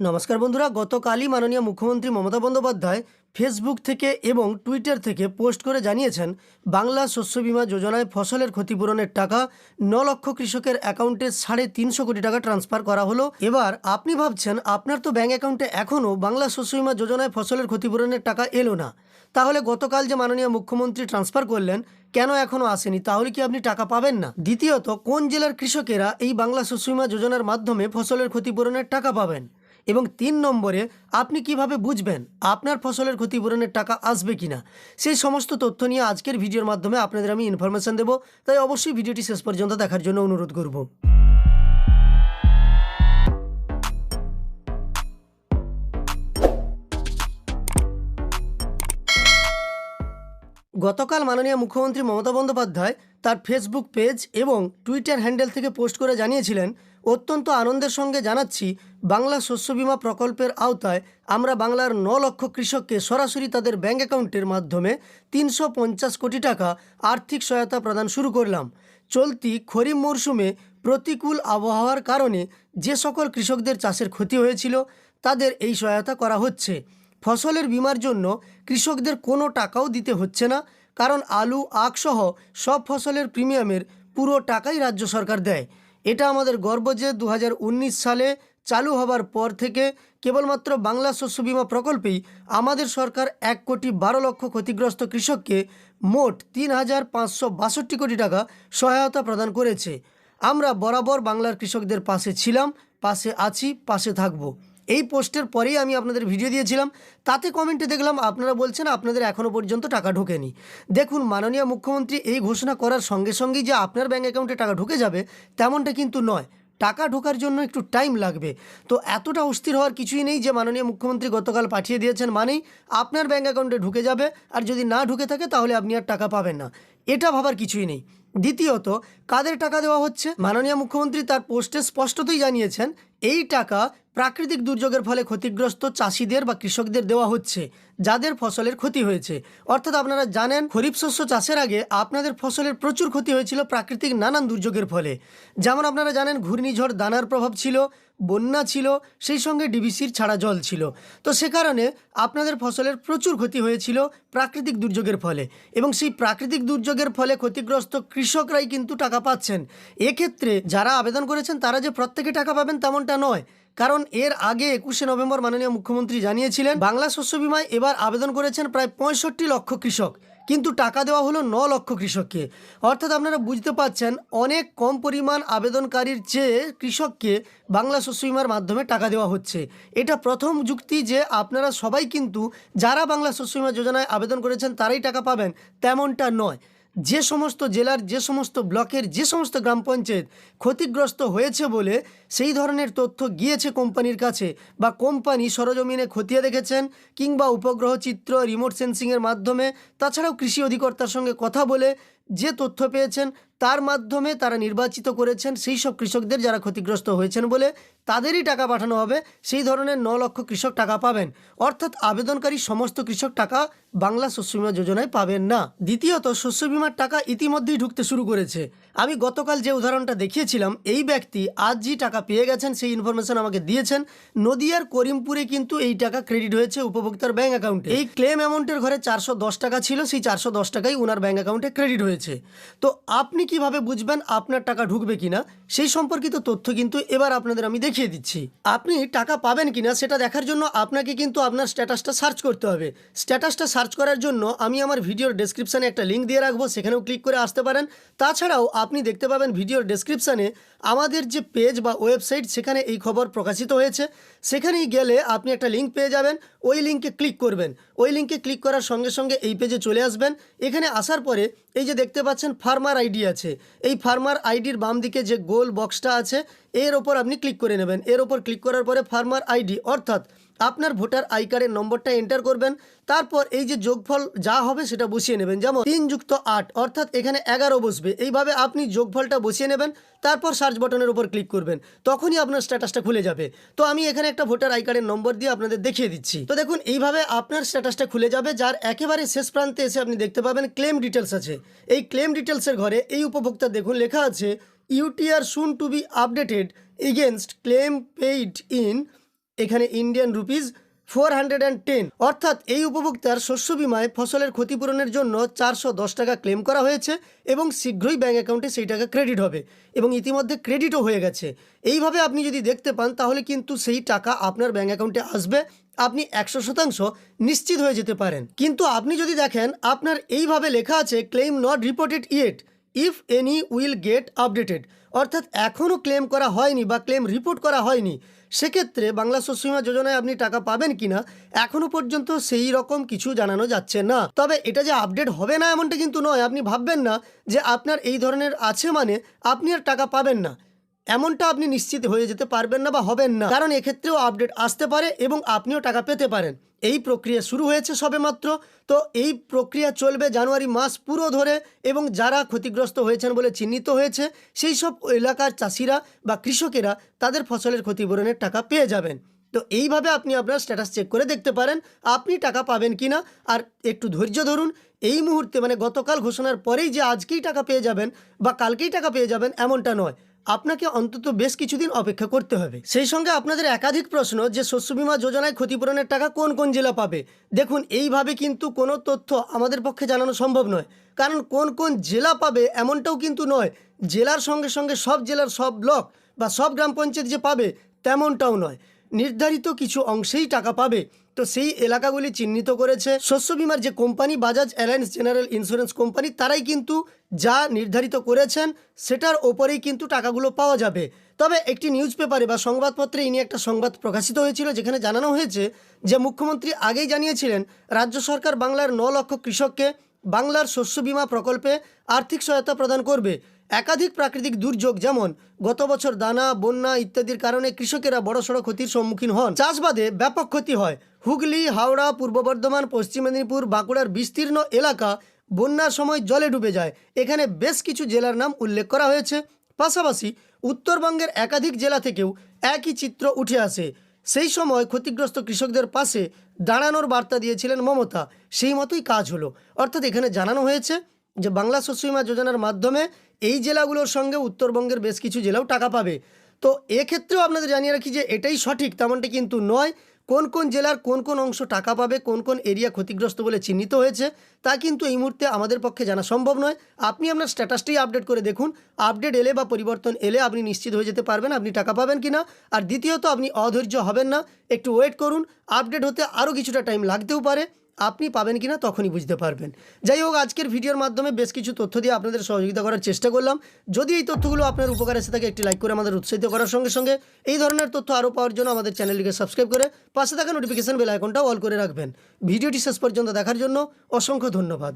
নমস্কার বন্ধুরা, গতকালই মাননীয় মুখ্যমন্ত্রী মমতা বন্দ্যোপাধ্যায় ফেসবুক থেকে এবং টুইটার থেকে পোস্ট করে জানিয়েছেন, বাংলা শস্য বীমা যোজনায় ফসলের ক্ষতিপূরণের টাকা ন লক্ষ কৃষকের অ্যাকাউন্টে সাড়ে তিনশো কোটি টাকা ট্রান্সফার করা হলো। এবার আপনি ভাবছেন, আপনার তো ব্যাঙ্ক অ্যাকাউন্টে এখনও বাংলা শস্য বীমা যোজনায় ফসলের ক্ষতিপূরণের টাকা এলো না। তাহলে গতকাল যে মাননীয় মুখ্যমন্ত্রী ট্রান্সফার করলেন, কেন এখনও আসেনি? তাহলে কি আপনি টাকা পাবেন না? দ্বিতীয়ত, কোন জেলার কৃষকেরা এই বাংলা শস্য বীমা যোজনার মাধ্যমে ফসলের ক্ষতিপূরণের টাকা পাবেন? এবং তিন নম্বরে আপনি কীভাবে বুঝবেন আপনার ফসলের ক্ষতিপূরণের টাকা আসবে কিনা? সেই সমস্ত তথ্য নিয়ে আজকের ভিডিওর মাধ্যমে আপনাদের আমি ইনফরমেশান দেবো। তাই অবশ্যই ভিডিওটি শেষ পর্যন্ত দেখার জন্য অনুরোধ করব। গতকাল মাননীয় মুখ্যমন্ত্রী মমতা বন্দ্যোপাধ্যায় তার ফেসবুক পেজ এবং টুইটার হ্যান্ডেল থেকে পোস্ট করে জানিয়েছিলেন, অত্যন্ত আনন্দের সঙ্গে জানাচ্ছি, বাংলা শস্য বীমা প্রকল্পের আওতায় আমরা বাংলার ন লক্ষ কৃষককে সরাসরি তাদের ব্যাঙ্ক অ্যাকাউন্টের মাধ্যমে তিনশো পঞ্চাশ কোটি টাকা আর্থিক সহায়তা প্রদান শুরু করলাম। চলতি খরিফ মরশুমে প্রতিকূল আবহাওয়ার কারণে যে সকল কৃষকদের চাষের ক্ষতি হয়েছিল, তাদের এই সহায়তা করা হচ্ছে। ফসলের বীমার জন্য কৃষকদের কোনো টাকাও দিতে হচ্ছে না, কারণ আলু, আখসহ সব ফসলের প্রিমিয়ামের পুরো টাকাই রাজ্য সরকার দেয়। এটা আমাদের গর্ব যে দু হাজার উনিশ সালে চালু হবার পর থেকে কেবলমাত্র বাংলা শস্য বীমা প্রকল্পেই আমাদের সরকার এক কোটি বারো লক্ষ ক্ষতিগ্রস্ত কৃষককে মোট তিন হাজার পাঁচশো বাষট্টি কোটি টাকা সহায়তা প্রদান করেছে। আমরা বরাবর বাংলার কৃষকদের পাশে ছিলাম, পাশে আছি, পাশে থাকব। এই পোস্টের পরেই আমি আপনাদের ভিডিও দিয়েছিলাম। তাতে কমেন্টে দেখলাম, আপনারা বলছেন আপনাদের এখনও পর্যন্ত টাকা ঢোকেনি। দেখুন, মাননীয় মুখ্যমন্ত্রী এই ঘোষণা করার সঙ্গে সঙ্গেই যে আপনার ব্যাঙ্ক অ্যাকাউন্টে টাকা ঢুকে যাবে, তেমনটা কিন্তু নয়। টাকা ঢোকার জন্য একটু টাইম লাগবে। তো এতটা অস্থির হওয়ার কিছুই নেই যে মাননীয় মুখ্যমন্ত্রী গতকাল পাঠিয়ে দিয়েছেন মানেই আপনার ব্যাঙ্ক অ্যাকাউন্টে ঢুকে যাবে, আর যদি না ঢুকে থাকে তাহলে আপনি আর টাকা পাবেন না। এটা ভাবার কিছুই নেই। দ্বিতীয়ত, কাদের টাকা দেওয়া হচ্ছে? মাননীয় মুখ্যমন্ত্রী তার পোস্টে স্পষ্টতই জানিয়েছেন এই টাকা প্রাকৃতিক দুর্যোগের ফলে ক্ষতিগ্রস্ত চাষিদের বা কৃষকদের দেওয়া হচ্ছে, যাদের ফসলের ক্ষতি হয়েছে। অর্থাৎ আপনারা জানেন, খরিফ শস্য চাষের আগে আপনাদের ফসলের প্রচুর ক্ষতি হয়েছিল প্রাকৃতিক নানান দুর্যোগের ফলে। যেমন আপনারা জানেন, ঘূর্ণিঝড় দানার প্রভাব ছিল বন্যা ছিল, সেই সঙ্গে ডিবিসির ছাড়া জল ছিল। তো সে কারণে আপনাদের ফসলের প্রচুর ক্ষতি হয়েছিল প্রাকৃতিক দুর্যোগের ফলে। এবং সেই প্রাকৃতিক দুর্যোগের ফলে ক্ষতিগ্রস্ত কৃষকরাই কিন্তু টাকা পাচ্ছেন। এক্ষেত্রে যারা আবেদন করেছেন, তারা যে প্রত্যেকে টাকা পাবেন তেমনটা নয়। কারণ এর আগে একুশে নভেম্বর মাননীয় মুখ্যমন্ত্রী জানিয়েছিলেন, বাংলা শস্য বিমায় এবার আবেদন করেছেন প্রায় পঁয়ষট্টি লক্ষ কৃষক। কিন্তু টাকা দেওয়া হলো ন লক্ষ কৃষককে। অর্থাৎ আপনারা বুঝতে পাচ্ছেন অনেক কম পরিমাণ আবেদনকারীর চেয়ে কৃষককে বাংলা শস্য বিমার মাধ্যমে টাকা দেওয়া হচ্ছে। এটা প্রথম যুক্তি যে আপনারা সবাই কিন্তু যারা বাংলা শস্য বিমা যোজনায় আবেদন করেছেন, তারাই টাকা পাবেন, তেমনটা নয়। যে সমস্ত জেলার, যে সমস্ত ব্লকের, যে সমস্ত গ্রাম পঞ্চায়েত ক্ষতিগ্রস্ত হয়েছে বলে সেই ধরনের তথ্য গিয়েছে কোম্পানির কাছে বা কোম্পানি সরজমিনে খতিয়ে দেখেছেন কিংবা উপগ্রহ চিত্র রিমোট সেন্সিংয়ের মাধ্যমে। তাছাড়াও কৃষি অধিকর্তার সঙ্গে কথা বলে যে তথ্য পেয়েছেন তার মাধ্যমে তারা নির্বাচিত করেছেন, সেই সব কৃষকদের যারা ক্ষতিগ্রস্ত হয়েছেন বলে তাদেরই টাকা পাঠানো হবে, সেই ধরনের ন লক্ষ কৃষক টাকা পাবেন। অর্থাৎ আবেদনকারী সমস্ত কৃষক টাকা বাংলা শস্য বিমা যোজনায় পাবেন না। দ্বিতীয়ত, শস্য বিমার টাকা ইতিমধ্যেই ঢুকতে শুরু করেছে। আমি গতকাল যে উদাহরণটা দেখিয়েছিলাম, এই ব্যক্তি আজই টাকা পেয়ে গেছেন, সেই ইনফরমেশন আমাকে দিয়েছেন। নদিয়ার করিমপুরে কিন্তু এই টাকা ক্রেডিট হয়েছে উপভোক্তার ব্যাঙ্ক অ্যাকাউন্টে এই ক্লেম অ্যামাউন্টের ঘরে চারশো দশ টাকা ছিল, সেই চারশো দশ টাকাই ওনার ব্যাঙ্ক অ্যাকাউন্টে ক্রেডিট হয়েছে। তো আপনি কীভাবে বুঝবেন আপনার টাকা ঢুকবে কিনা? সেই সম্পর্কিত তথ্য কিন্তু এবার আপনাদের আমি দেখিয়ে দিচ্ছি। আপনি টাকা পাবেন কিনা সেটা দেখার জন্য আপনাকে কিন্তু আপনার স্ট্যাটাসটা সার্চ করতে হবে। স্ট্যাটাসটা সার্চ করার জন্য আমি আমার ভিডিওর ডেসক্রিপশানে একটা লিঙ্ক দিয়ে রাখব, সেখানেও ক্লিক করে আসতে পারেন। তাছাড়াও আপনি দেখতে পাবেন ভিডিওর ডেসক্রিপশানে আমাদের যে পেজ বা ওয়েবসাইট সেখানে এই খবর প্রকাশিত হয়েছে। সেখানেই গেলে আপনি একটা লিঙ্ক পেয়ে যাবেন, ওই লিঙ্কে ক্লিক করবেন। ওই লিঙ্কে ক্লিক করার সঙ্গে সঙ্গে এই পেজে চলে আসবেন। এখানে আসার পরে এই যে দেখতে পাচ্ছেন ফার্মার আইডি আছে। এই ফার্মার আইডির বাম দিকে যে গোল বক্সটা আছে, এর ওপর আপনি ক্লিক করে নেবেন। এর ওপর ক্লিক করার পরে ফার্মার আইডি, অর্থাৎ আপনার ভোটার আই কার্ডের নম্বরটা এন্টার করবেন, তারপর এই যে যোগফল যা হবে সেটা বসিয়ে নেবেন। যেমন তিন যুক্ত আট, অর্থাৎ এখানে এগারো বসবে। এইভাবে আপনি যোগফলটা বসিয়ে নেবেন, তারপর সার্চ বাটনের উপর ক্লিক করবেন। তখনই আপনার স্ট্যাটাসটা খুলে যাবে। তো আমি এখানে একটা ভোটার আই কার্ডের নম্বর দিয়ে আপনাদের দেখিয়ে দিচ্ছি। তো দেখুন, এইভাবে আপনার স্ট্যাটাসটা খুলে যাবে, যার একেবারে শেষ প্রান্তে এসে আপনি দেখতে পাবেন ক্লেম ডিটেলস আছে। এই ক্লেম ডিটেলসের ঘরে এই উপভোক্তা দেখুন, লেখা আছে UTR soon to be updated against claim paid in এখানে Indian rupees four hundred and ten অর্থাৎ এই উপভোক্তার শস্য বিমায় ফসলের ক্ষতিপূরণের জন্য চারশো দশ টাকা ক্লেম করা হয়েছে এবং শীঘ্রই ব্যাঙ্ক অ্যাকাউন্টে সেই টাকা ক্রেডিট হবে এবং ইতিমধ্যে ক্রেডিটও হয়ে গেছে। এইভাবে আপনি যদি দেখতে পান, তাহলে কিন্তু সেই টাকা আপনার ব্যাঙ্ক অ্যাকাউন্টে আসবে, আপনি একশো শতাংশ নিশ্চিত হয়ে যেতে পারেন। কিন্তু আপনি যদি দেখেন, আপনার এইভাবে লেখা আছে claim not reported yet if any will get updated অর্থাৎ এখনও ক্লেম করা হয়নি বা ক্লেম রিপোর্ট করা হয়নি। সেক্ষেত্রে বাংলা শস্য বীমা যোজনায় আপনি টাকা পাবেন কিনা, এখনও পর্যন্ত সেই রকম কিছু জানানো যাচ্ছে না। তবে এটা যে আপডেট হবে না এমনটা কিন্তু নয়, আপনি ভাববেন না যে আপনার এই ধরনের আছে মানে আপনি আর টাকা পাবেন না। এমনটা আপনি নিশ্চিত হয়ে যেতে পারবেন না বা হবেন না। কারণ এক্ষেত্রেও আপডেট আসতে পারে এবং আপনিও টাকা পেতে পারেন। এই প্রক্রিয়া শুরু হয়েছে সবেমাত্র। তো এই প্রক্রিয়া চলবে জানুয়ারি মাস পুরো ধরে এবং যারা ক্ষতিগ্রস্ত হয়েছেন বলে চিহ্নিত হয়েছে, সেই সব এলাকার চাষিরা বা কৃষকেরা তাদের ফসলের ক্ষতিপূরণের টাকা পেয়ে যাবেন। তো এইভাবে আপনি আপনার স্ট্যাটাস চেক করে দেখতে পারেন আপনি টাকা পাবেন কি না আর একটু ধৈর্য ধরুন, এই মুহূর্তে মানে গতকাল ঘোষণার পরেই যে আজকেই টাকা পেয়ে যাবেন বা কালকেই টাকা পেয়ে যাবেন এমনটা নয়। আপনাকে অন্তত বেশ কিছুদিন অপেক্ষা করতে হবে। সেই সঙ্গে আপনাদের একাধিক প্রশ্ন যে শস্য বীমা যোজনায় ক্ষতিপূরণের টাকা কোন কোন জেলা পাবে। দেখুন, এইভাবে কিন্তু কোনো তথ্য আমাদের পক্ষে জানানো সম্ভব নয়। কারণ কোন কোন জেলা পাবে এমনটাও কিন্তু নয়। জেলার সঙ্গে সঙ্গে সব জেলার সব ব্লক বা সব গ্রাম পঞ্চায়েত যে পাবে, তেমনটাও নয়। নির্ধারিত কিছু অংশেই টাকা পাবে। তো সেই এলাকাগুলি চিহ্নিত করেছে। শস্য বিমার যে company Bajaj Allianz general insurance company, তারাই কিন্তু যা নির্ধারিত করেছেন, সেটার ওপরেই কিন্তু টাকাগুলো পাওয়া যাবে। তবে একটি নিউজ পেপারে বা সংবাদপত্রে ইনি একটা সংবাদ প্রকাশিত হয়েছিল, যেখানে জানানো হয়েছে যে, মুখ্যমন্ত্রী আগেই জানিয়েছিলেন, রাজ্য সরকার বাংলার ন লক্ষ কৃষককে বাংলার শস্য বীমা প্রকল্পে আর্থিক সহায়তা প্রদান করবে। একাধিক প্রাকৃতিক দুর্যোগ যেমন গত বছর দানা, বন্যা ইত্যাদির কারণে কৃষকেরা বড়সড় ক্ষতির সম্মুখীন হন। চাষবাদে ব্যাপক ক্ষতি হয়। হুগলি, হাওড়া, পূর্ব বর্ধমান, পশ্চিম মেদিনীপুর, বাঁকুড়ার বিস্তীর্ণ এলাকা বন্যার সময় জলে ডুবে যায়। এখানে বেশ কিছু জেলার নাম উল্লেখ করা হয়েছে। পাশাপাশি উত্তরবঙ্গের একাধিক জেলা থেকেও একই চিত্র উঠে আসে। সেই সময় ক্ষতিগ্রস্ত কৃষকদের পাশে দাঁড়ানোর বার্তা দিয়েছিলেন মমতা। সেই মতোই কাজ হলো। অর্থাৎ এখানে জানানো হয়েছে যে, বাংলা শস্য বীমা যোজনার মাধ্যমে এই জেলাগুলোর সঙ্গে উত্তরবঙ্গের বেশ কিছু জেলাও টাকা পাবে। তো এক্ষেত্রেও আপনাদের জানিয়ে রাখি যে, এটাই সঠিক, তেমনটি কিন্তু নয়। কোন কোন জেলার কোন কোন অংশ টাকা পাবে, কোন কোন এরিয়া ক্ষতিগ্রস্ত বলে চিহ্নিত হয়েছে, তা কিন্তু এই মুহূর্তে আমাদের পক্ষে জানা সম্ভব নয়। আপনি আপনার স্ট্যাটাসটাই আপডেট করে দেখুন। আপডেট এলে বা পরিবর্তন এলে আপনি নিশ্চিত হয়ে যেতে পারবেন আপনি টাকা পাবেন কি না আর দ্বিতীয়ত, আপনি অধৈর্য হবেন না। একটু ওয়েট করুন। আপডেট হতে আরও কিছুটা টাইম লাগতেও পারে। আপনি পাবেন কি না তখনই বুঝতে পারবেন। যাই হোক, আজকের ভিডিওর মাধ্যমে বেশ কিছু তথ্য দিয়ে আপনাদের সহযোগিতা করার চেষ্টা করলাম। যদি এই তথ্যগুলো আপনার উপকার এসে থাকে, একটি লাইক করে আমাদের উৎসাহিত করার সঙ্গে সঙ্গে এই ধরনের তথ্য আরও পাওয়ার জন্য আমাদের চ্যানেলটিকে সাবস্ক্রাইব করে পাশে থাকা নোটিফিকেশন বেল আইকনটাও অল করে রাখবেন। ভিডিওটি শেষ পর্যন্ত দেখার জন্য অসংখ্য ধন্যবাদ।